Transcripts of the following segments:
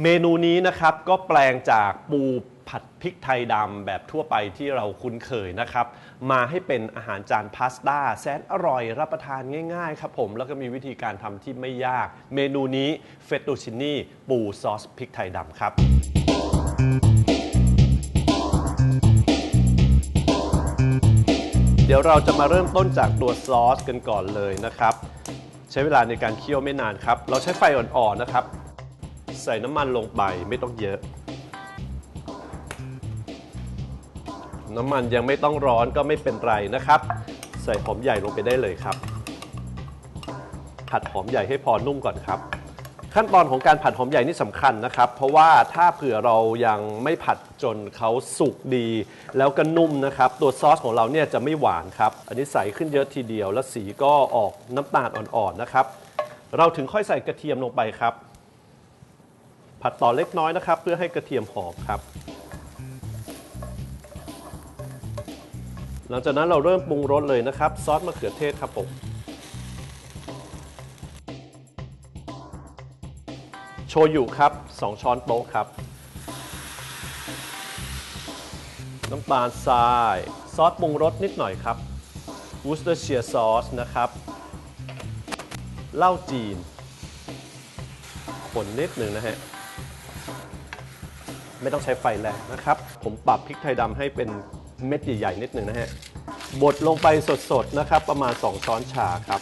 เมนูนี้นะครับก็แปลงจากปูผัดพริกไทยดำแบบทั่วไปที่เราคุ้นเคยนะครับ มาให้เป็นอาหารจานพาสต้าแสนอร่อยรับประทานง่ายๆครับผม แล้วก็มีวิธีการทำที่ไม่ยาก เมนูนี้เฟตตูชินี่ปูซอสพริกไทยดำครับเดี๋ยวเราจะมาเริ่มต้นจากตัวซอสกันก่อนเลยนะครับ ใช้เวลาในการเคี่ยวไม่นานครับ เราใช้ไฟอ่อนๆนะครับ ใส่น้ำมันลงไปไม่ต้องเยอะ น้ำมันยังไม่ต้องร้อนก็ไม่เป็นไรนะครับ ใส่หอมใหญ่ลงไปได้เลยครับ ผัดหอมใหญ่ให้พอนุ่มก่อนครับ ขั้นตอนของการผัดหอมใหญ่นี่สำคัญนะครับ เพราะว่าถ้าเผื่อเรายังไม่ผัดจนเขาสุกดี แล้วก็นุ่มนะครับ ตัวซอสของเราเนี่ยจะไม่หวานครับ อันนี้ใส่ขึ้นเยอะทีเดียว แล้วสีก็ออกน้ำตาลอ่อนๆนะครับ เราถึงค่อยใส่กระเทียมลงไปครับ ผัดต่อเล็กน้อยนะครับ เพื่อให้กระเทียมหอมครับ หลังจากนั้นเราเริ่มปรุงรสเลยนะครับ ซอสมะเขือเทศครับผมโชยุครับ 2 ช้อนโต๊ะครับ น้ำตาลทราย ซอสปรุงรสนิดหน่อยครับวูสเตอร์เชียร์ซอสนะครับเหล้าจีนคนนิดหนึ่งนะฮะ ไม่ต้องใช้ไฟแรงนะครับ ผมปรับพริกไทยดำให้เป็นเม็ดใหญ่ๆนิดหนึ่งนะฮะบดลงไปสดๆนะครับ ประมาณ 2 ช้อนชาครับ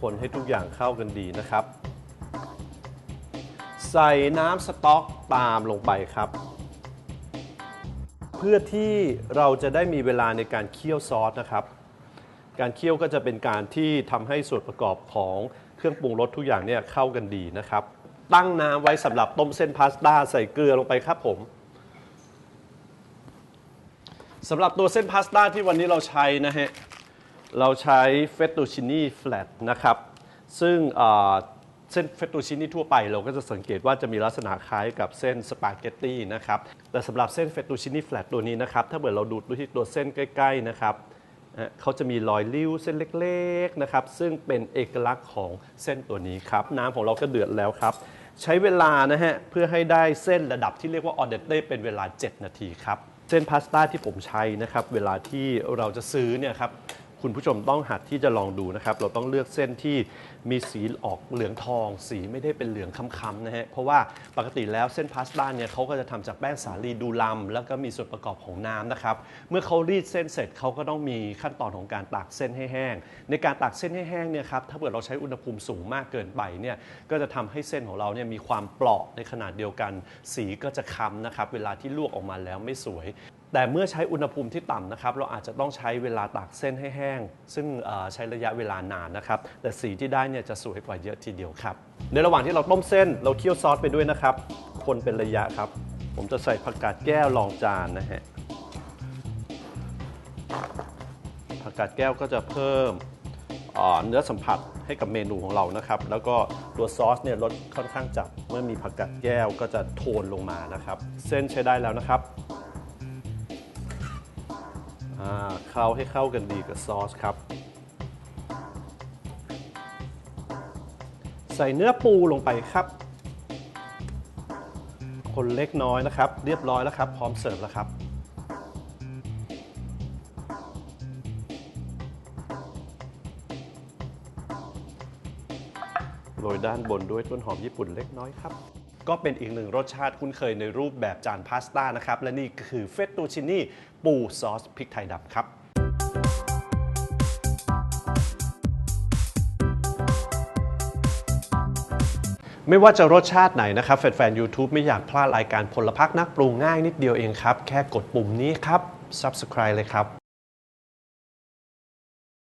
คนให้ทุกอย่างเข้ากันดีนะครับ ใส่น้ำสต๊อกตามลงไปครับ เพื่อที่เราจะได้มีเวลาในการเคี่ยวซอสนะครับ การเคี่ยวก็จะเป็นการที่ทำให้ส่วนประกอบของเครื่องปรุงรสทุกอย่างเนี่ยเข้ากันดีนะครับ ตั้งน้ำไว้สำหรับต้มเส้นพาสต้าใส่เกลือลงไปครับผมสำหรับตัวเส้นพาสต้าที่วันนี้เราใช้นะฮะ เราใช้เฟตตูชินี่แฟลตนะครับ ซึ่งเส้นเฟตตูชินี่ทั่วไปเราก็จะสังเกตว่าจะมีลักษณะคล้ายกับเส้นสปาเกตตี้นะครับ แต่สำหรับเส้นเฟตตูชินี่แฟลตตัวนี้นะครับ ถ้าเกิดเราดูดูที่ตัวเส้นใกล้ ๆ นะครับ เขาจะมีรอยริ้วเส้นเล็กๆนะครับซึ่งเป็นเอกลักษณ์ของเส้นตัวนี้ครับ น้ำของเราก็เดือดแล้วครับ ใช้เวลานะฮะเพื่อให้ได้เส้นระดับที่เรียกว่าออเดเต้เป็นเวลา 7 นาทีครับ เส้นพาสต้าที่ผมใช้นะครับ เวลาที่เราจะซื้อเนี่ยครับ คุณผู้ชมต้องหัดที่จะลองดูนะครับ เราต้องเลือกเส้นที่มีสีออกเหลืองทอง สีไม่ได้เป็นเหลืองค้ำๆนะฮะ เพราะว่าปกติแล้วเส้นพาสต้าเนี่ยเขาก็จะทำจากแป้งสาลีดูลำแล้วก็มีส่วนประกอบของน้ำนะครับ เมื่อเขารีดเส้นเสร็จเขาก็ต้องมีขั้นตอนของการตากเส้นให้แห้ง ในการตากเส้นให้แห้งเนี่ยครับ ถ้าเกิดเราใช้อุณหภูมิสูงมากเกินไปเนี่ย ก็จะทำให้เส้นของเราเนี่ยมีความเปราะในขนาดเดียวกัน สีก็จะค้ำนะครับ เวลาที่ลวกออกมาแล้วไม่สวย แต่เมื่อใช้อุณหภูมิที่ต่ำนะครับ เราอาจจะต้องใช้เวลาตากเส้นให้แห้ง ซึ่งใช้ระยะเวลานานนะครับ แต่สีที่ได้เนี่ยจะสวยกว่าเยอะทีเดียวครับ ในระหว่างที่เราต้มเส้น เราเคี่ยวซอสไปด้วยนะครับ คนเป็นระยะครับ ผมจะใส่ผักกาดแก้วรองจานนะฮะ ผักกาดแก้วก็จะเพิ่มเนื้อสัมผัสให้กับเมนูของเรานะครับ แล้วก็ตัวซอสเนี่ยรสค่อนข้างจัดเมื่อมีผักกาดแก้วก็จะโทนลงมานะครับ เส้นใช้ได้แล้วนะครับ เคล้าให้เข้ากันดีกับซอสครับ ใส่เนื้อปูลงไปครับ คนเล็กน้อยนะครับ เรียบร้อยแล้วครับ พร้อมเสิร์ฟแล้วครับ โรยด้านบนด้วยต้นหอมญี่ปุ่นเล็กน้อยครับ ก็เป็นอีกหนึ่งรสชาติคุ้นเคยในรูปแบบจานพาสต้านะครับ และนี่คือเฟตตูชินี่ปูซอสพริกไทยดำครับไม่ว่าจะรสชาติไหนนะครับแฟนๆ YouTube ไม่อยากพลาดรายการพลพักนักปรุงง่ายนิดเดียวเองครับ แค่กดปุ่มนี้ครับ Subscribe เลยครับ